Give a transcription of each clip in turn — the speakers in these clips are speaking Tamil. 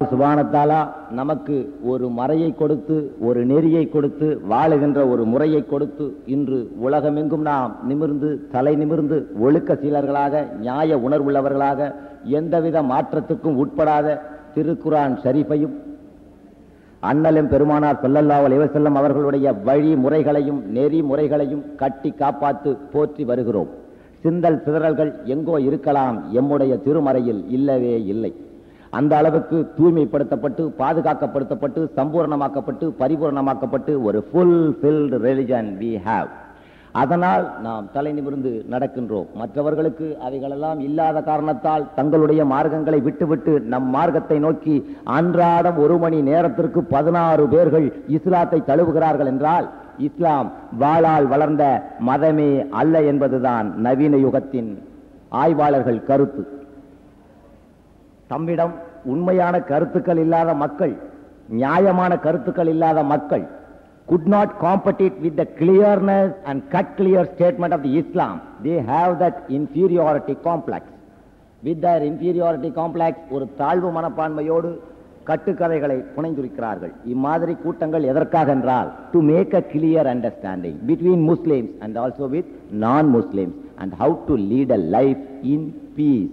சுபானத்தாலா நமக்கு ஒரு மறையை கொடுத்து ஒரு நெறியை கொடுத்து வாழுகின்ற ஒரு முறையை கொடுத்து இன்று உலகமெங்கும் நாம் நிமிர்ந்து தலை நிமிர்ந்து ஒழுக்க சீலர்களாக நியாய உணர்வுள்ளவர்களாக எந்தவித மாற்றத்துக்கும் உட்படாத திருக்குரான் ஷரீஃபையும் அண்ணலும் பெருமானார் சொல்லல்லாவல் இவசல்லம் அவர்களுடைய வழி முறைகளையும் நெறிமுறைகளையும் கட்டி காப்பாத்து போற்றி வருகிறோம். சிந்தல் சிதறல்கள் எங்கோ இருக்கலாம் எம்முடைய திருமறையில் இல்லவே இல்லை. அந்த அளவுக்கு தூய்மைப்படுத்தப்பட்டு பாதுகாக்கப்படுத்தப்பட்டு சம்பூர்ணமாக்கப்பட்டு பரிபூர்ணமாக்கப்பட்டு ஒரு full filled religion we have அதனால் நாம் தலை நிமிர்ந்து நடக்கின்றோம். மற்றவர்களுக்கு அவைகளெல்லாம் இல்லாத காரணத்தால் தங்களுடைய மார்க்கங்களை விட்டுவிட்டு நம் மார்க்கத்தை நோக்கி அன்றாடம் ஒரு மணி நேரத்திற்கு பதினாறு பேர்கள் இஸ்லாத்தை தழுவுகிறார்கள் என்றால் இஸ்லாம் வாளால் வளர்ந்த மதமே அல்ல என்பதுதான் நவீன யுகத்தின் ஆய்வாளர்கள் கருத்து. தம்மிடம் உண்மையான கருத்துக்கள் இல்லாத மக்கள் நியாயமான கருத்துக்கள் இல்லாத மக்கள் could not compete with the clearness and cut clear statement of the Islam. They have that inferiority complex. With their inferiority complex, ஒரு தாழ்வு மனப்பான்மையோடு கட்டுக்கதைகளை புனைந்துரிக்கிறார்கள் இம்மாதிரி கூட்டங்கள் எதற்காக என்றால் to make a clear understanding between Muslims and also with non Muslims and how to lead a life in peace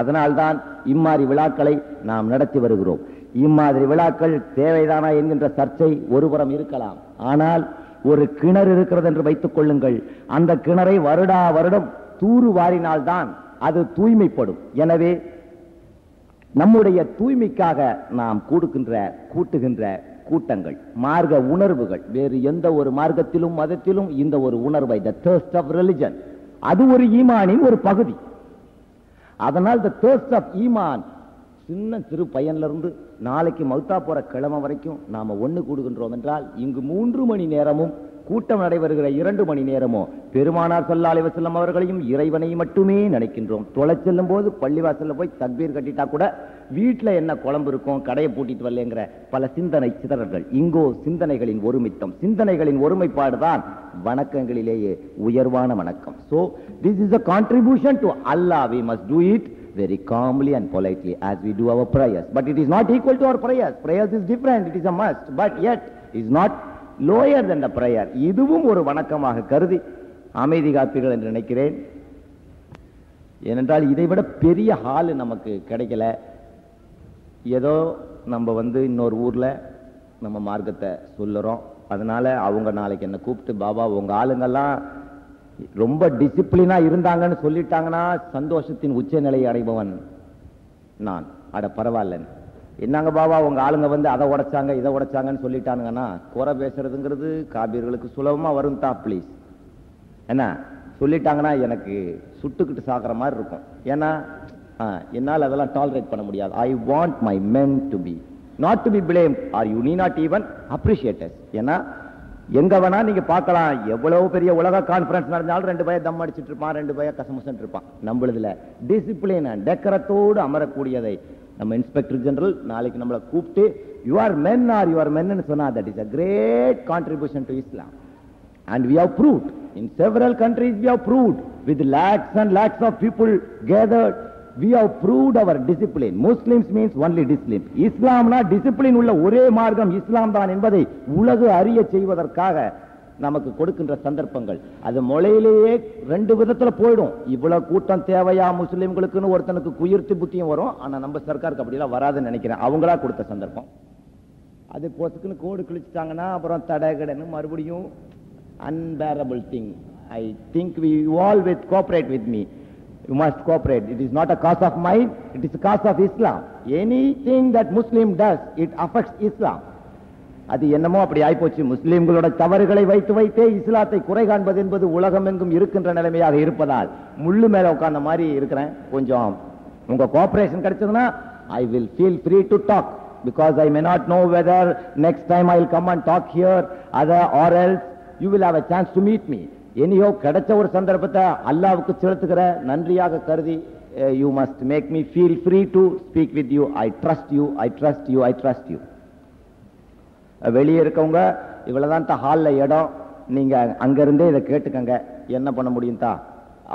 அதனால்தான் இம்மாதிரி விழாக்களை நாம் நடத்தி வருகிறோம். இம்மாதிரி விழாக்கள் தேவைதானா என்கின்ற சர்ச்சை ஒருபுறம் இருக்கலாம். ஆனால் ஒரு கிணறு இருக்கிறது என்று வைத்துக் கொள்ளுங்கள். அந்த கிணறை வருடா வருடம் தூறு வாரினால்தான் அது தூய்மைப்படும். எனவே நம்முடைய தூய்மைக்காக நாம் கூடுகின்ற கூட்டுகின்ற கூட்டங்கள் மார்க்க உணர்வுகள். வேறு எந்த ஒரு மார்க்கத்திலும் மதத்திலும் இந்த ஒரு உணர்வை த thirst ஆஃப் அது ஒரு ஈமானின் ஒரு பகுதி. அதனால் த தேர்ஸ்ட் ஆஃப் ஈமான் சின்ன சிறு பையன்ல இருந்து நாளைக்கு மௌத்தா போற கிழமை வரைக்கும் நாம ஒண்ணு கூடுகின்றோம் என்றால் இங்கு மூன்று மணி நேரமும் கூட்டம் நடைபெறுகிற இரண்டு மணி நேரமோ பெருமானார் ஸல்லல்லாஹு அலைஹி அவர்களையும் இறைவனையும் மட்டுமே நினைக்கின்றோம். தொலை செல்லும் போது பள்ளிவாசல்ல போய் தக்பீர் கட்டிட்டா கூட வீட்டுல என்ன குழம்பு இருக்கும் கடையை பூட்டிட்டு வரலங்கிற பல சிந்தனை சிதறல்கள். இங்கோ சிந்தனைகளின் ஒருமித்தம். சிந்தனைகளின் ஒருமைப்பாடுதான் வணக்கங்களிலேயே உயர்வான வணக்கம். So this is a contribution to Allah we must do it very calmly and politely as we do our prayers. But it is not equal to our prayers. Prayers is different. It is a must. But yet is not lower than prayer இதுவும் ஒரு வணக்கமாக கருதி அமைதி காப்பீர்கள் என்று நினைக்கிறேன். ஏனென்றால் இதை விட பெரிய ஹால் நமக்கு கிடைக்கல. ஏதோ நம்ம வந்து இன்னொரு ஊர்ல நம்ம மார்க்கத்தை சொல்லுறோம். அதனால அவங்க நாளைக்கு என்னை கூப்பிட்டு பாபா உங்க ஆளுங்கெல்லாம் ரொம்ப டிசிப்ளினாக இருந்தாங்கன்னு சொல்லிட்டாங்கன்னா சந்தோஷத்தின் உச்சநிலையை அடைபவன் நான். அட பரவாயில்லன்னு. என்னங்க பாபா உங்க ஆளுங்க வந்து அதை உடைச்சாங்க இதை உடைச்சாங்கன்னு சொல்லிட்டானுங்கன்னா குறை பேசுறதுங்கிறது காபீர்களுக்கு சுலபமா வரும் தா ப்ளீஸ் என்ன? சொல்லிட்டாங்கன்னா எனக்கு சுட்டுக்கிட்டு சாக்குற மாதிரி இருக்கும். ஏன்னா என்னால் அதெல்லாம் டாலரேட் பண்ண முடியாது. I want my men to be not to be blame are you நீ நாட் ஈவன் அப்ரிஷியேட்டஸ் ஏன்னா எங்க வேணா நீங்க பார்க்கலாம். எவ்வளவு பெரிய உலக கான்ஃபரன்ஸ் நடந்தாலும் ரெண்டு பையன் தம் அடிச்சுட்டு இருப்பான் ரெண்டு பையன் கசமுசன் இருப்பான். நம்மளதுல டிசிப்ளின் டெக்கரத்தோடு அமரக்கூடியதை நம்ம இன்ஸ்பெக்டர் ஜெனரல் நாளைக்கு நம்மளை கூப்பிட்டு யுவர் மென் ஆர் யுவர் மென்னு சொன்னா that is a great contribution to Islam and we have proved in several countries we have proved with lakhs and lakhs of people gathered we have prove our discipline Muslims means only discipline இஸ்லாம்னா discipline உள்ள ஒரே மார்க்கம் இஸ்லாம் தான் என்பதை உலக அறிய செய்வதற்காக நமக்கு கொடுக்கின்ற சந்தர்ப்பங்கள் அது முளையிலேயே ரெண்டு விதத்துல போயிடும் இவ்வளவு கூட்டம் தேவையா முஸ்லீம்களுக்குன்னு ஒருத்தனுக்கு குயிர்த்தி புத்தியும் வரும் ஆனா நம்ம சர்க்காருக்கு அப்படிலாம் வராதுன்னு நினைக்கிறேன் அவங்களா கொடுத்த சந்தர்ப்பம் அது பொசுக்குன்னு கோடு கிழிச்சிட்டாங்கன்னா அப்புறம் தடை மறுபடியும் unbearable thing I think we all with with with me me. You must cooperate. It is not a cause of mine, it is a cause of Islam. Anything that Muslim does, it affects Islam. அது என்னமோ அப்படி ஆயிப்போச்சு. முஸ்லிம்களோட தவறுகளை வைத்து வைத்தே இஸ்லாத்தை குறை காண்பது என்பது உலகமெங்கும் இருக்கின்ற நிலைமையாக இருப்பதால் முள்ளு மேல உட்கார்ந்த மாதிரி இருக்கிறேன். கொஞ்சம் உங்க கோஆபரேஷன் கிடைச்சதுன்னா I will feel free to talk because I may not know whether next time I will come and talk here other or else you will have a chance to meet me எனியோ கிடைச்ச ஒரு சந்தர்ப்பத்தை அல்லாவுக்கு செலுத்துகிற நன்றியாக கருதி you must make me feel free to speak with you I trust you I trust you I trust you வெளியே இருக்கவங்க இவ்வளவுதான் தான் ஹாலில் இடம். நீங்கள் அங்கேருந்தே இதை கேட்டுக்கங்க. என்ன பண்ண முடியும் தா?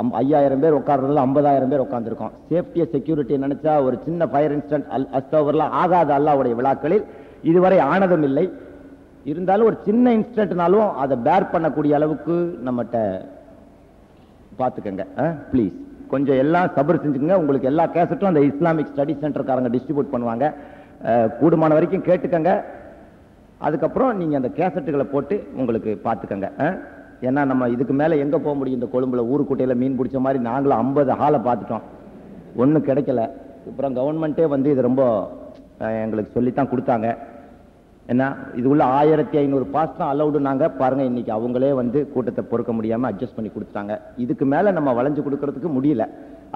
அம்- ஐயாயிரம் பேர் உட்கார்றதுல ஐம்பதாயிரம் பேர் உட்காந்துருக்கோம் சேஃப்டியை செக்யூரிட்டியை நினச்சா ஒரு சின்ன ஃபயர் இன்ஸ்டன்ட் அல் அஸ்தவர்லாம் ஆகாத அல்லாவுடைய விழாக்களில் இதுவரை ஆனதும் இல்லை. இருந்தாலும் ஒரு சின்ன இன்ஸ்டன்ட்னாலும் அதை பேர் பண்ணக்கூடிய அளவுக்கு நம்மகிட்ட பார்த்துக்கங்க ப்ளீஸ் கொஞ்சம் எல்லாம் சபர் செஞ்சுக்கோங்க. உங்களுக்கு எல்லா கேசட்டும் அந்த இஸ்லாமிக் ஸ்டடி சென்டர்காரங்க டிஸ்ட்ரிபியூட் பண்ணுவாங்க. கூடுமான வரைக்கும் கேட்டுக்கங்க. அதுக்கப்புறம் நீங்கள் அந்த கேசட்டுகளை போட்டு உங்களுக்கு பார்த்துக்கங்க ஏன்னா நம்ம இதுக்கு மேலே எங்கே போக முடியும்? இந்த கொழும்புல ஊருக்குட்டையில் மீன் பிடிச்ச மாதிரி நாங்களும் ஐம்பது ஹாலை பார்த்துட்டோம். ஒன்றும் கிடைக்கல. அப்புறம் கவர்மெண்ட்டே வந்து இது ரொம்ப எங்களுக்கு சொல்லித்தான் கொடுத்தாங்க. ஏன்னா இது உள்ள ஆயிரத்தி ஐநூறு பாஸ் தான் அலௌடுனாங்க பாருங்கள் இன்றைக்கி அவங்களே வந்து கூட்டத்தை பொறுக்க முடியாமல் அட்ஜஸ்ட் பண்ணி கொடுத்துட்டாங்க. இதுக்கு மேலே நம்ம வளைஞ்சு கொடுக்கறதுக்கு முடியல.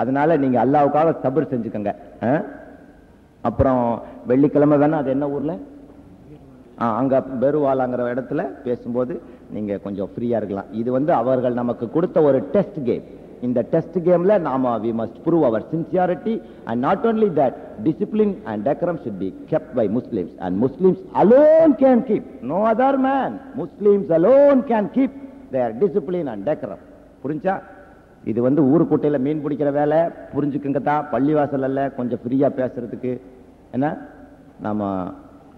அதனால் நீங்கள் அல்லாவுக்காக சபர் செஞ்சுக்கோங்க அப்புறம் வெள்ளிக்கிழமை வேணா அது என்ன ஊரில்? அங்க பெருவாலாங்கிற இடத்துல பேசும்போது நீங்க கொஞ்சம் ஃப்ரீயா இருக்கலாம். இது வந்து அவர்கள் நமக்கு கொடுத்த ஒரு டெஸ்ட் கேம் இந்த டெஸ்ட் கேம்ல நாம we must prove our sincerity and not only that discipline and decorum should be kept by Muslims and Muslims alone can keep no other man Muslims alone can keep their discipline and decorum புரிஞ்சா? இது வந்து ஊருக்குட்டையில மீன் பிடிக்கிற வேலை. புரிஞ்சுக்குங்க தான் பள்ளிவாசல் அல்ல. கொஞ்சம் ஃப்ரீயாக பேசுறதுக்கு. என்ன? நம்ம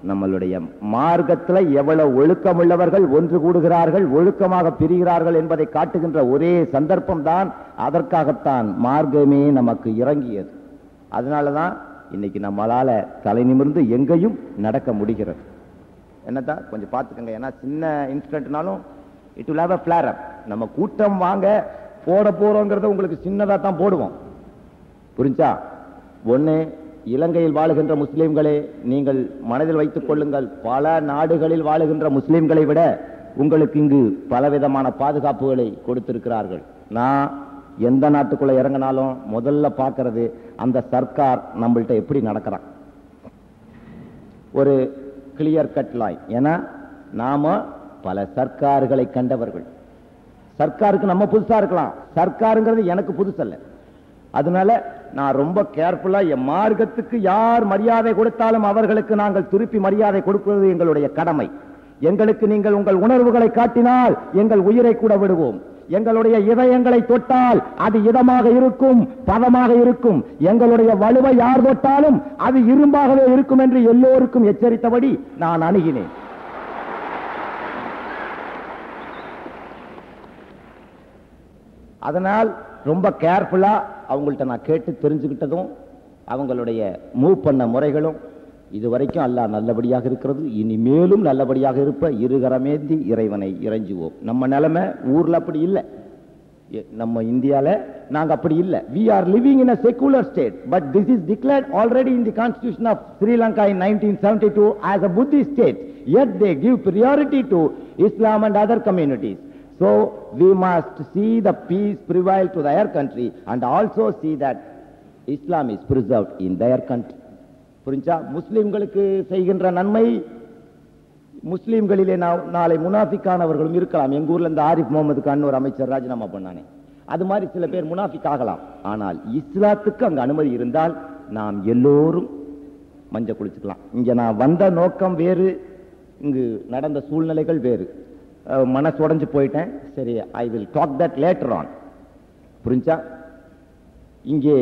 நம்மளுடைய மார்க்கத்தில் எவ்வளவு ஒழுக்கமுள்ளவர்கள் ஒன்று கூடுகிறார்கள் ஒழுக்கமாக பிரிகிறார்கள் என்பதை காட்டுகின்ற ஒரே சந்தர்ப்பம் தான் அதற்காகத்தான் மார்க்கமே நமக்கு இறங்கியது. அதனால தான் இன்னைக்கு நம்மளால தலை நிமிர்ந்து எங்கேயும் நடக்க முடிகிறது. என்னதான் கொஞ்சம் பார்த்துக்கோங்க. ஏன்னா சின்ன இன்சிடென்ட்னாலும் it will have a flare நம்ம கூட்டம் வாங்க போட போகிறோங்கிறத உங்களுக்கு சின்னதாக தான் போடுவோம். புரிஞ்சா? ஒன்று இலங்கையில் வாழுகின்ற முஸ்லீம்களே நீங்கள் மனதில் வைத்துக் கொள்ளுங்கள் பல நாடுகளில் வாழுகின்ற முஸ்லிம்களை விட உங்களுக்கு இங்கு பலவிதமான பாதுகாப்புகளை கொடுத்திருக்கிறார்கள். நான் எந்த நாட்டுக்குள்ள இறங்கினாலும் முதல்ல பார்க்கிறது அந்த சர்க்கார் நம்மள்ட்ட எப்படி நடக்கிறான். ஒரு கிளியர் கட் லாய் ஏன்னா நாம பல சர்க்கார்களை கண்டவர்கள். சர்க்காருக்கு நம்ம புதுசா இருக்கலாம். சர்க்காருங்கிறது எனக்கு புதுசல்ல. அதனால நான் ரொம்ப கேர்ஃபுல்லா என் மார்க்கத்துக்கு யார் மரியாதை கொடுத்தாலும் அவர்களுக்கு நாங்கள் திருப்பி மரியாதை கொடுப்பது எங்களுடைய கடமை. எங்களுக்கு நீங்கள் உங்கள் உணர்வுகளை காட்டினால் எங்கள் உயிரை கூட விடுவோம். எங்களுடைய இதயங்களை தொட்டால் அது இதமாக இருக்கும் பதமாக இருக்கும். எங்களுடைய வலுவை யார் தொட்டாலும் அது இரும்பாகவே இருக்கும் என்று எல்லோருக்கும் எச்சரித்தபடி நான் அணுகினேன். அதனால் ரொம்ப கேர்ஃபுல்லாக அவங்கள்ட்ட நான் கேட்டு தெரிஞ்சுக்கிட்டதும் அவங்களுடைய மூவ் பண்ண முறைகளும் இது வரைக்கும் அல்லாஹ் நல்லபடியாக இருக்கிறது இனிமேலும் நல்லபடியாக இருப்ப இருகரமேந்தி இறைவனை இறைஞ்சுவோம். நம்ம நிலைமை ஊரில் அப்படி இல்லை. நம்ம இந்தியாவில் நாங்கள் அப்படி இல்லை. We are living in a secular state but this is declared already in the constitution of Sri Lanka in nineteen seventy two as a Buddhist state yet they give priority to Islam and other communities so we must see the peace prevail to their country and also see that islam is preserved in their country. புரிஞ்சா? முஸ்லிம்களுக்கு செய்கின்ற நன்மை முஸ்லிம்களிலே நாளை முனாஃபிக்கானவர்களும் இருக்கலாம். எங்க ஊர்ல இந்த ஆரிஃப் முகமது கான் ஒரு அமைச்சர் ராஜினாமா பண்ணானே. அது மாதிரி சில பேர் முனாஃபிக் ஆகலாம். ஆனால் இஸ்லாத்துக்கு அங்கு அனுமதி இருந்தால் நாம் எல்லோரும் மஞ்சள் குளிச்சுக்கலாம். இங்க நான் வந்த நோக்கம் வேறு இங்கு நடந்த சூழ்நிலைகள் வேறு. மனசு உடஞ்சு போயிட்டேன். சரி I will talk that later on புரிஞ்சா? இங்கே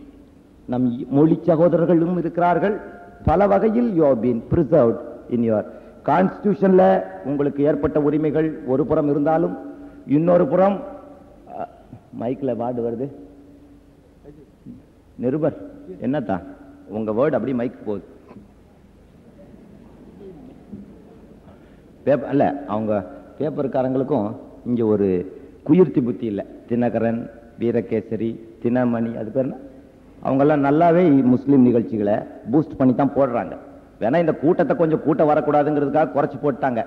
நம் மொழி சகோதரர்களும் இருக்கிறார்கள். பல வகையில் you been preserved in your கான்ஸ்டியூஷனில் உங்களுக்கு ஏற்பட்ட உரிமைகள் ஒரு புறம் இருந்தாலும் இன்னொரு புறம் மைக்கில் வார்டு வருது. நிருபர் என்னத்தா? உங்கள் வேர்டு அப்படியே மைக் போகுது. பேப்பர் அல்ல அவங்க பேப்பருக்காரங்களுக்கும் இங்கே ஒரு குயிர்த்தி புத்தி இல்லை. தினகரன் வீரகேசரி தினமணி அது பேர் அவங்கெல்லாம் நல்லாவே முஸ்லீம் நிகழ்ச்சிகளை பூஸ்ட் பண்ணி தான் போடுறாங்க. வேணா இந்த கூட்டத்தை கொஞ்சம் கூட்டம் வரக்கூடாதுங்கிறதுக்காக குறைச்சி போட்டாங்க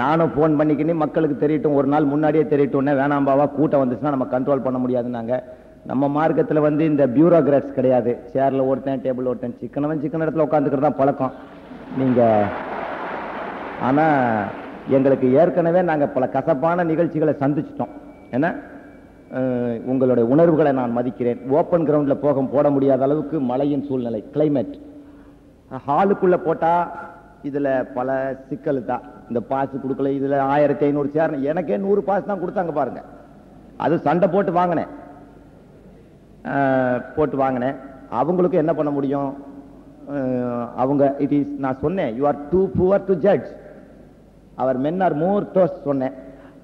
நானும் ஃபோன் பண்ணிக்கினி மக்களுக்கு தெரியட்டும் ஒரு நாள் முன்னாடியே தெரியட்டும்னே வேணாம் பாவா கூட்டம் வந்துச்சுன்னா நம்ம கண்ட்ரோல் பண்ண முடியாதுன்னாங்க. நம்ம மார்க்கத்தில் வந்து இந்த பியூரோகிராட்ஸ் கிடையாது. சேரில் ஒருத்தன் டேபிள் ஒருத்தன் சிக்கனவன் சிக்கன இடத்துல உட்காந்துக்கிறது தான் பழக்கம். நீங்கள் ஆனால் எங்களுக்கு ஏற்கனவே நாங்கள் பல கசப்பான நிகழ்ச்சிகளை சந்திச்சிட்டோம். என்ன? உங்களுடைய உணர்வுகளை நான் மதிக்கிறேன். ஓப்பன் கிரவுண்டில் போக போட முடியாத அளவுக்கு மழையின் சூழ்நிலை கிளைமேட் ஹாலுக்குள்ளே போட்டால் இதில் பல சிக்கல் தான். இந்த பாஸ் கொடுக்கல இதில் ஆயிரத்தி ஐநூறு சேர் எனக்கே நூறு பாஸ் தான் கொடுத்தாங்க பாருங்கள் அது சண்டை போட்டு வாங்கினேன். போட்டு வாங்கினேன். அவங்களுக்கு என்ன பண்ண முடியும்? அவங்க இட் இஸ் நான் சொன்னேன் you are too poor to judge our men are more those சொன்னேன்.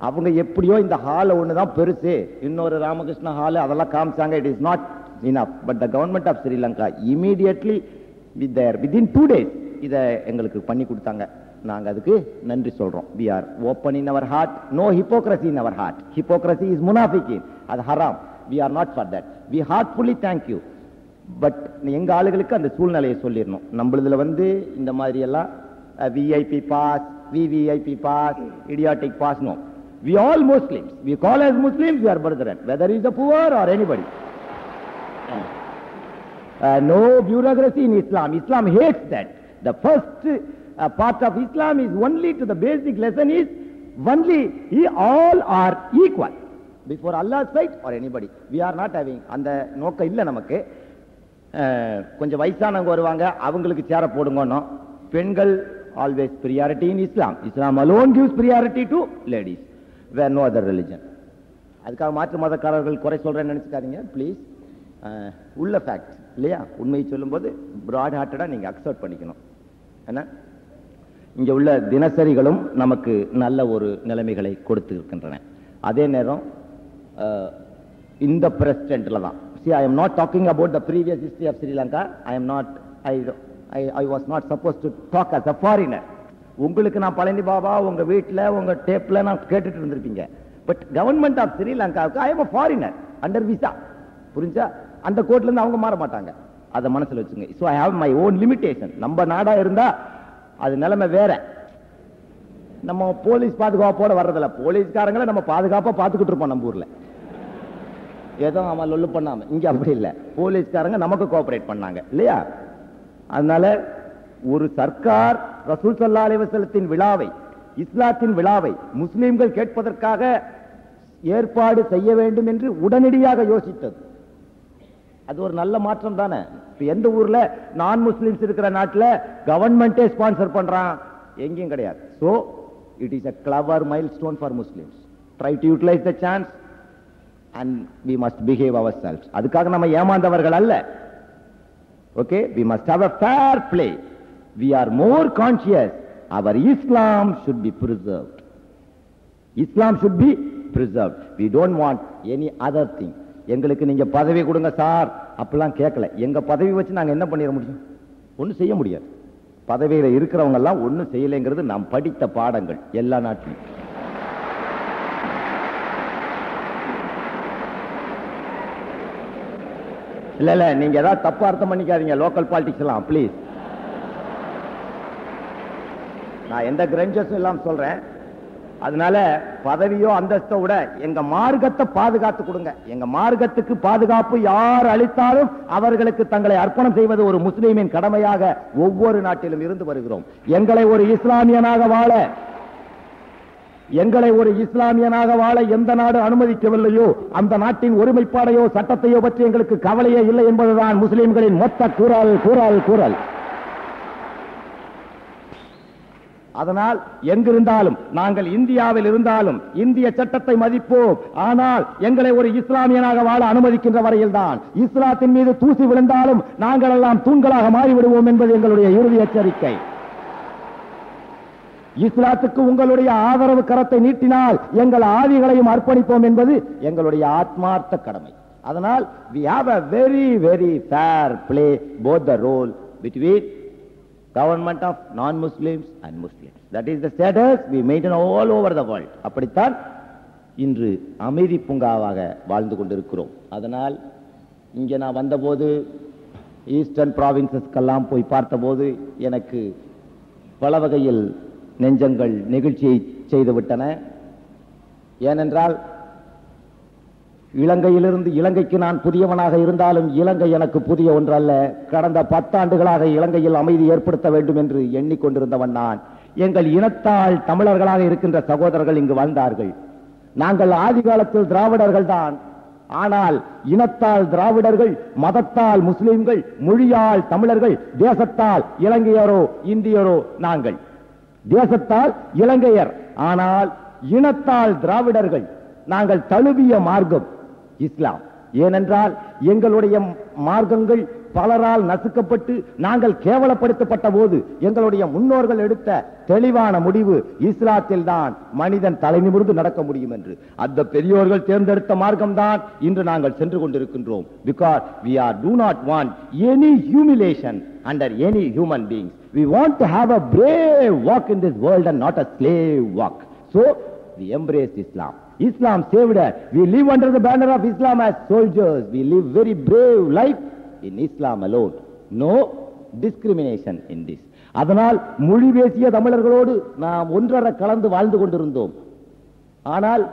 அவங்க எப்படியோ இந்த ஹால ஒன்று தான் பெருசு. இன்னொரு ராமகிருஷ்ண ஹால் அதெல்லாம் காமிச்சாங்க. இட் இஸ் நாட் இனப் but the government of Sri Lanka immediately with their within two days இதை எங்களுக்கு பண்ணி கொடுத்தாங்க. நாங்கள் அதுக்கு நன்றி சொல்கிறோம் we are open in our heart no hypocrisy in our heart hypocrisy is முனாஃபிகின் அது ஹராம் we are not for that we heartfully thank you but எங்கள் ஆளுகளுக்கு அந்த சூழ்நிலையை சொல்லிடணும் நம்மளதுல வந்து இந்த மாதிரியெல்லாம் VIP pass VVIP pass idiotic pass no we all Muslims we call us Muslims we are brethren whether is a poor or anybody no bureaucracy in Islam Islam hates that the first part of Islam is only to the basic lesson is only all are equal before Allah's fight or anybody we are not having அந்த நோக்கம் இல்லை நமக்கு கொஞ்சம் வயசானவங்க வருவாங்க அவங்களுக்கு சேர போடுங்கன்னோ. பெண்கள் always priority in Islam Islam alone gives priority to ladies where no other religion அதுக்காக மாற்று மதக்காரர்கள் குறை சொல்கிறேன்னு நினச்சிக்காதீங்க ப்ளீஸ் உள்ள ஃபேக்ட் இல்லையா? உண்மையை சொல்லும்போது ப்ராட் ஹார்ட்டடாக நீங்கள் அக்செப்ட் பண்ணிக்கணும். என்ன? இங்கே உள்ள தினசரிகளும் நமக்கு நல்ல ஒரு நிலைமைகளை கொடுத்து இருக்கின்றன அதே நேரம் இந்த பிரசிடென்ட்ல தான். See i am not talking about the previous history of sri lanka. I am not i i, I was not supposed to talk as a foreigner. உங்களுக்கு நான் பழனி பாபா உங்க வீட்டில் உங்க டேப்ல நான் கேட்டுட்டு இருந்திருப்பீங்க. But government of ஸ்ரீலங்காவுக்கு I am a under visa புரிஞ்சா? அந்த கோர்ட்ல இருந்து அவங்க மாற மாட்டாங்க. அதை மனசுல வச்சுங்க. So I have my own limitation நம்ம நாடா இருந்தா அது நிலைமை வேற. நம்ம போலீஸ் பாதுகாப்போட வர்றதில்ல. போலீஸ்காரங்களை நம்ம பாதுகாப்பா பார்த்துக்கிட்டு இருப்போம் நம்ம ஊர்ல. ஏதோ அவன் லொல்லு பண்ணாம. இங்க அப்படி இல்லை. போலீஸ்காரங்க நமக்கு கோஆபரேட் பண்ணாங்க. இல்லையா? அதனால ஒரு சர்க்கார் ரசூல் சல்லா அலிவசலத்தின் விழாவை இஸ்லாத்தின் விழாவை முஸ்லீம்கள் கேட்பதற்காக ஏற்பாடு செய்ய வேண்டும் என்று உடனடியாக யோசித்தது. அது ஒரு நல்ல மாற்றம் தானே? இப்போ எந்த ஊர்ல நான் முஸ்லிம்ஸ் இருக்கிற நாட்டுல கவர்மெண்டே ஸ்பான்சர் பண்றான்? எங்கேயும் கிடையாது. So it is a clever milestone for Muslims try to utilise the chance and we must behave our self அதுக்காக நம்ம ஏமாந்தவர்கள் அல்ல. Okay we must have a fair play we are more conscious our Islam should be preserved. Islam should be preserve we don't want any other thing எங்களுக்கு நீங்க பதவி கொடுங்க சார். அப்படிலாம் கேட்கல. எங்க பதவி வச்சு நாங்கள் என்ன பண்ணிட முடியும்? ஒன்றும் செய்ய முடியாது. பதவியில் இருக்கிறவங்க எல்லாம் ஒன்றும் செய்யலைங்கிறது நாம் படித்த பாடங்கள் எல்லா நாட்டிலும். இல்ல இல்ல நீங்க ஏதாவது தப்பா அர்த்தம் பண்ணிக்காதீங்க லோக்கல் பாலிடிக்ஸ் எல்லாம் ப்ளீஸ் நான் எந்த கிரஞ்சஸும் எல்லாம் சொல்றேன். அதனால பதவியோ அந்தஸ்தோ விட எங்க மார்க்கத்தை பாதுகாத்து கொடுங்க. எங்க மார்க்கத்துக்கு பாதுகாப்பு யார் அளித்தாலும் அவர்களுக்கு தங்களை அர்ப்பணம் செய்வது ஒரு முஸ்லீமின் கடமையாக ஒவ்வொரு நாட்டிலும் இருந்து வருகிறோம். எங்களை ஒரு இஸ்லாமியனாக வாழ எங்களை ஒரு இஸ்லாமியனாக வாழ எந்த நாடு அனுமதிக்கவில்லையோ அந்த நாட்டின் ஒருமைப்பாடையோ சட்டத்தையோ பற்றி எங்களுக்கு கவலையே இல்லை என்பதுதான் முஸ்லிம்களின் மொத்த கூறல் கூறல் கூறல் அதனால் எங்கிருந்தாலும் நாங்கள் இந்தியாவில் இருந்தாலும் இந்திய சட்டத்தை மதிப்போம். ஆனால் எங்களை ஒரு இஸ்லாமியனாக வாழ அனுமதிக்கின்ற வரையில்தான் இஸ்லாத்தின் மீது தூசி விழுந்தாலும் நாங்கள் எல்லாம் தூண்களாக மாறிவிடுவோம் என்பது எங்களுடைய இறுதி எச்சரிக்கை. இஸ்லாத்துக்கு உங்களுடைய ஆதரவு கரத்தை நீட்டினால் எங்கள் ஆவிகளையும் அர்ப்பணிப்போம் என்பது எங்களுடைய ஆத்மார்த்த கடமை. அதனால் we have a very very fair play both the role between government of non Muslims and Muslims that is the status we maintain all over the world அப்படித்தான் இன்று அமைதி பூங்காவாக வாழ்ந்து கொண்டிருக்கிறோம். அதனால் இங்கே நான் வந்தபோது ஈஸ்டர்ன் ப்ராவின்சஸ்க்கெல்லாம் போய் பார்த்தபோது எனக்கு பல வகையில் நெஞ்சங்கள் நெகிழ்ச்சியை செய்துவிட்டன. ஏனென்றால் இலங்கையிலிருந்து இலங்கைக்கு நான் புதியவனாக இருந்தாலும் இலங்கை எனக்கு புதிய ஒன்றல்ல. கடந்த பத்தாண்டுகளாக இலங்கையில் அமைதி ஏற்படுத்த வேண்டும் என்று எண்ணிக்கொண்டிருந்தவன் நான். எங்கள் இனத்தால் தமிழர்களாக இருக்கின்ற சகோதரர்கள் இங்கு வாழ்ந்தார்கள். நாங்கள் ஆதிகாலத்தில் திராவிடர்கள் தான். ஆனால் இனத்தால் திராவிடர்கள் மதத்தால் முஸ்லிம்கள் மொழியால் தமிழர்கள் தேசத்தால் இலங்கையரோ இந்தியரோ நாங்கள். தேசத்தால் இலங்கையர். ஆனால் இனத்தால் திராவிடர்கள் நாங்கள் தழுவிய மார்க்கம் இஸ்லாம். ஏனென்றால் எங்களுடைய மார்க்கங்கள் பலரால் நசுக்கப்பட்டு நாங்கள் கேவலப்படுத்தப்பட்ட போது எங்களுடைய முன்னோர்கள் எடுத்த தெளிவான முடிவு இஸ்லாத்தில் தான் மனிதன் தலை நிமிர்ந்து நடக்க முடியும் என்று. அந்த பெரியோர்கள் தேர்ந்தெடுத்த மார்க்கம் தான் இன்று நாங்கள் சென்று கொண்டிருக்கின்றோம். Because we are too not want any humiliation under any human beings we want to have a brave walk in this world and not a slave walk so we embrace islam islam saved us we live under the banner of islam as soldiers we live very brave life in islam alone no discrimination in this அதனால் மொழி பேசிய தமிழர்களோடு நாம் ஒன்றரை கலந்து வாழ்ந்து கொண்டிருந்தோம் ஆனால்